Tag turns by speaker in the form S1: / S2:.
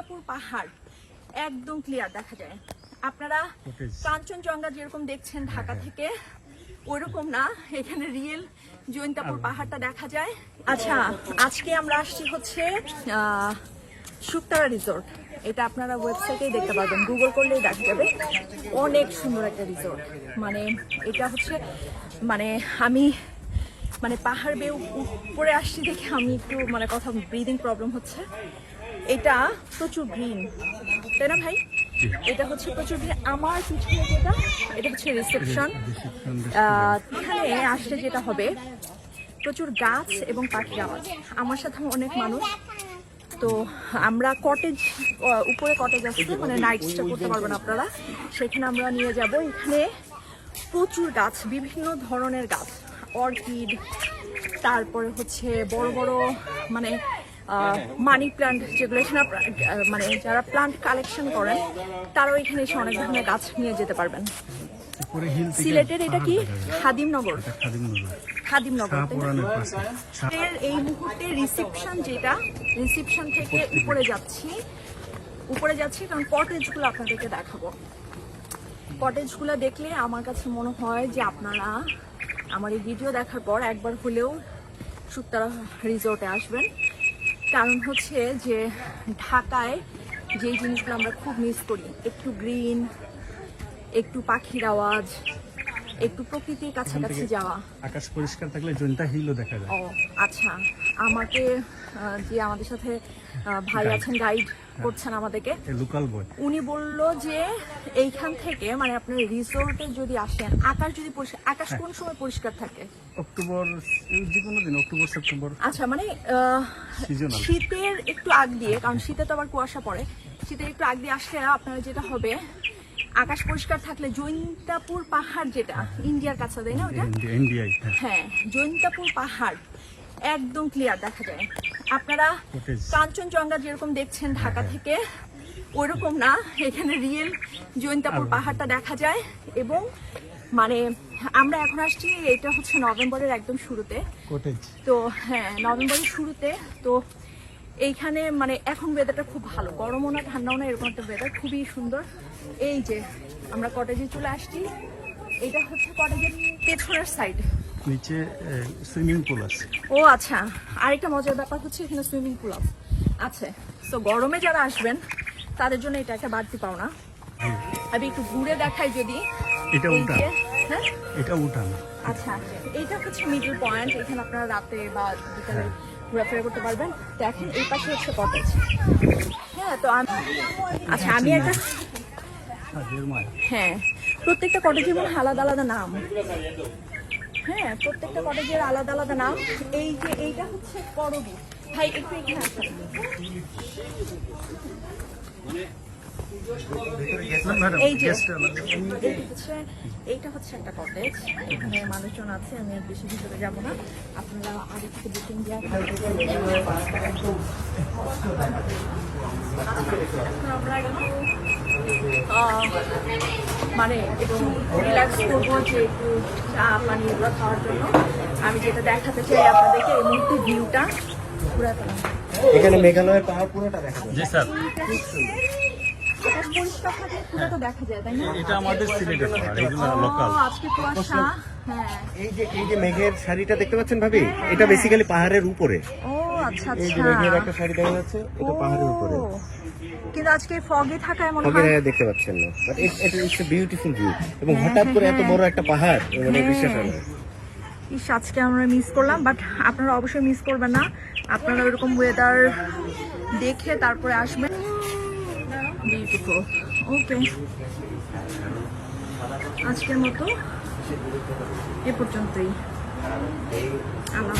S1: জৈন্তাপুর পাহাড় একদম ক্লিয়ার দেখা যায়। আপনারা কাঞ্চনজঙ্ঘা যেরকম দেখছেন ঢাকা থেকে ওইরকম না এখানে রিয়েল জৈন্তাপুর পাহাড়টা দেখা যায়। আচ্ছা আজকে আমরা আসছি হচ্ছে শুকতারা রিসোর্ট এটা আপনারা ওয়েবসাইটেই দেখতে পারবেন। গুগল করলেই দেখা যাবে। অনেক সুন্দর একটা রিসোর্ট মানে এটা হচ্ছে মানে আমি মানে পাহাড় বেয়ে উপরে আসছি দেখে আমি একটু মানে কথা ব্রিদিং প্রবলেম হচ্ছে। এটা প্রচুর গ্রিন তাই না ভাই? এটা হচ্ছে প্রচুর green। আমার পিছনে যেটা, এটা হচ্ছে রিসেপশন এখানে আসলে যেটা হবে, প্রচুর গাছ এবং পাখির আওয়াজ। আমার সাথে অনেক মানুষ। তো আমরা কটেজ উপরে কটেজ আছে মানে নাইট স্টে করতে পারবেন আপনারা। সেখানে আমরা নিয়ে যাব। এখানে প্রচুর গাছ, বিভিন্ন ধরনের গাছ। অর্কিড, তারপরে হচ্ছে বড় বড় মানে মানি প্লান্ট যেগুলো এখানে মানে যারা প্লান্ট কালেকশন করেন তারাও এখানে এসে অনেক ধরনের গাছ নিয়ে যেতে পারবেন। সিলেটের এটা কি। খাদিমনগর।
S2: খাদিমনগর।
S1: এর এই মুহূর্তে রিসেপশন যেটা রিসেপশন থেকে উপরে যাচ্ছি। উপরে যাচ্ছি কারণ কটেজগুলো আপনাদেরকে দেখাবো। কটেজগুলো দেখলে আমার কাছে মনে হয় যে আপনারা আমার এই ভিডিও দেখার পর একবার হলেও শুক্তারা রিসোর্টে আসবেন। কারণ হচ্ছে যে ঢাকায় যেই জিনিসগুলো আমরা খুব মিস করি, একটু গ্রিন একটু পাখির আওয়াজ একটু প্রকৃতির কাছাকাছি যাওয়া।
S2: আকাশ পরিষ্কার থাকলে জৈন্তা হিলও দেখা যায়।
S1: ও আচ্ছা। আমাকে যে আমাদের সাথে ভাই আছেন গাইড করছেন আমাদেরকে
S2: লোকাল বয়
S1: উনি বলল যে এইখান থেকে মানে আপনার রিসোর্টে যদি আসেন আকাশ যদি পরিষ্কার আকাশ
S2: হ্যাঁ।
S1: কোন সময় পরিষ্কার থাকে?
S2: অক্টোবর যে কোনো দিন অক্টোবর সেপ্টেম্বর।
S1: আচ্ছা মানে শীতের একটু আগ দিয়ে কারণ শীতে তো আবার কুয়াশা পড়ে শীতের একটু আগ দিয়ে আসলে আপনার যেটা হবে আকাশ পরিষ্কার থাকলে জৈন্তাপুর পাহাড় যেটা ইন্ডিয়ার কাছে তাই না ওটা? হ্যাঁ। জৈন্তাপুর পাহাড় একদম ক্লিয়ার দেখা যায়। আপনারা. কাঞ্চনজঙ্ঘা যেরকম দেখছেন ঢাকা থেকে ওইরকম না এখানে রিয়েল জৈন্তাপুর পাহাড়টা দেখা যায়। এবং মানে আমরা এখন আসছি এটা হচ্ছে নভেম্বরের একদম শুরুতে। তো হ্যাঁ নভেম্বরের শুরুতে তো এইখানে মানে এখন ওয়েদারটা খুব ভালো। গরমও না ঠান্ডাও না এরকম একটা ওয়েদার খুবই সুন্দর। এই যে আমরা কটেজে চলে আসছি। এটা হচ্ছে কটেজের পেছনের সাইড
S2: নিচে সুইমিং পুল আছে।
S1: ও আচ্ছা। আরেকটা মজার ব্যাপার হচ্ছে এখানে সুইমিং পুল আছে। তো গরমে যারা আসবেন তাদের জন্য এটা একটা বাড়তি পাওনা। আমি একটু ঘুরে দেখাই যদি।
S2: এটা উঠান।
S1: হ্যাঁ?
S2: এটা উঠান।
S1: আচ্ছা এইটা হচ্ছে মিডল পয়েন্ট এখানে আপনারা রাতে বা বিকালে ঘোরাফেরা করতে পারবেন। তো এখন এই পাশে হচ্ছে কটেজ হ্যাঁ তো আমি আচ্ছা আমি একটা হ্যাঁ প্রত্যেকটা কটেজের মনে আলাদা আলাদা নাম। হ্যাঁ প্রত্যেকটা কটেজের আলাদা আলাদা নাম। এই যে এইটা হচ্ছে করবি। ভাই, একটু এখানে এই যে এইটা হচ্ছে একটা কটেজ এখানে মানুষজন আছে আমি আর বেশি ভিতরে যাব না। আপনারা আগে থেকে বুকিং দেওয়া আমরা একটু মানে একটু রিল্যাক্স করব যে একটু চা পানি এগুলো খাওয়ার জন্য। আমি যেটা দেখাতে চাই আপনাদেরকে এই মুহূর্তে ভিউটা পুরাতন।
S3: এখানে মেঘালয়ের পাহাড় পুরোটা দেখা যায়
S2: জি স্যার।
S1: আকাশ পরিষ্কার থাকলে পুরো তো দেখা যায় তাই না?
S2: এটা আমাদের সিলেটের এগুলো লোকাল
S1: আজকে কুয়াশা হ্যাঁ।
S3: এই যে এই যে মেঘের শাড়িটা দেখতে পাচ্ছেন ভাবি? এটা বেসিক্যালি পাহাড়ের উপরে।
S1: ও আচ্ছা
S3: এই যে
S1: আচ্ছা।
S3: মেঘের একটা শাড়ি দেখা যাচ্ছে এটা পাহাড়ের উপরে।
S1: কিন্তু আজকে ফগে থাকায় মনে হয়
S3: দেখতে পাচ্ছেন না। But it's a beautiful view এবং হঠাৎ করে এত বড় একটা পাহাড় মানে
S1: হ্যাঁ।
S3: বিশ্বাস হয় না।
S1: ইস আজকে আমরা মিস করলাম বাট আপনারা অবশ্যই মিস করবেন না। আপনারা ওরকম ওয়েদার দেখে তারপরে আসবেন। বিউটিফুল ওকে আজকের মতো এ পর্যন্তই। আল্লাহ